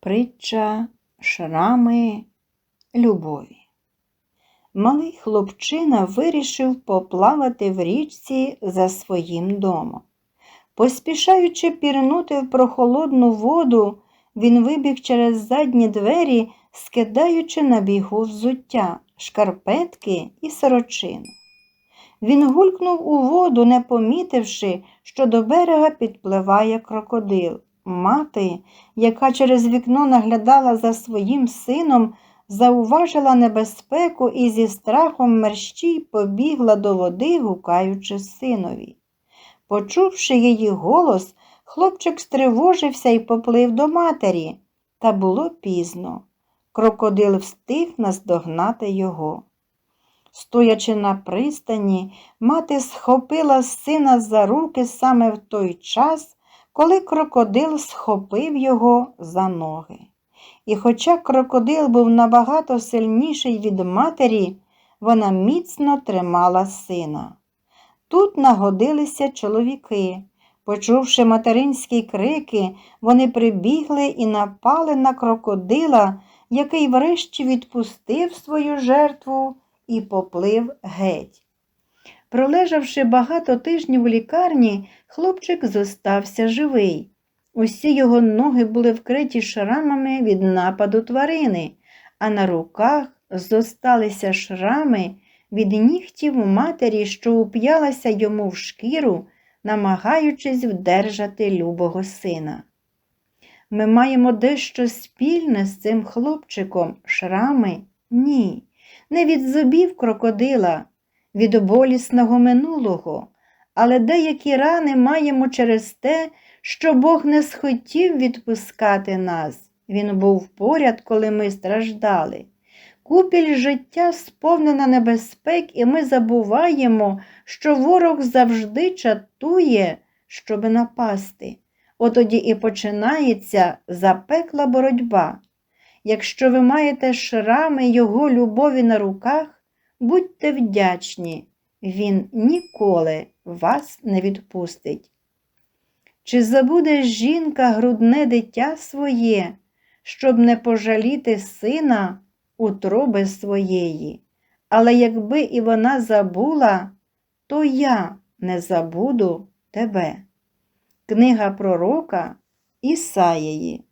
Притча шрами любові. Малий хлопчина вирішив поплавати в річці за своїм домом. Поспішаючи пірнути в прохолодну воду, він вибіг через задні двері, скидаючи на бігу взуття, шкарпетки і сорочину. Він гулькнув у воду, не помітивши, що до берега підпливає крокодил. Мати, яка через вікно наглядала за своїм сином, зауважила небезпеку і зі страхом мерщій побігла до води, гукаючи синові. Почувши її голос, хлопчик стривожився і поплив до матері, та було пізно. Крокодил встиг наздогнати його. Стоячи на пристані, мати схопила сина за руки саме в той час, коли крокодил схопив його за ноги. І хоча крокодил був набагато сильніший від матері, вона міцно тримала сина. Тут нагодилися чоловіки. Почувши материнські крики, вони прибігли і напали на крокодила, який врешті відпустив свою жертву і поплив геть. Пролежавши багато тижнів у лікарні, хлопчик зостався живий. Усі його ноги були вкриті шрамами від нападу тварини, а на руках зосталися шрами від нігтів матері, що уп'ялася йому в шкіру, намагаючись вдержати любого сина. Ми маємо дещо спільне з цим хлопчиком, шрами ні, не від зубів крокодила, від болісного минулого, але деякі рани маємо через те, що Бог не схотів відпускати нас. Він був поряд, коли ми страждали. Купіль життя сповнена небезпек, і ми забуваємо, що ворог завжди чатує, щоби напасти. Отоді і починається запекла боротьба. Якщо ви маєте шрами Його любові на руках, будьте вдячні, Він ніколи вас не відпустить. Чи забуде жінка грудне дитя своє, щоб не пожаліти сина утроби своєї? Але якби і вона забула, то я не забуду тебе. Книга пророка Ісаєї.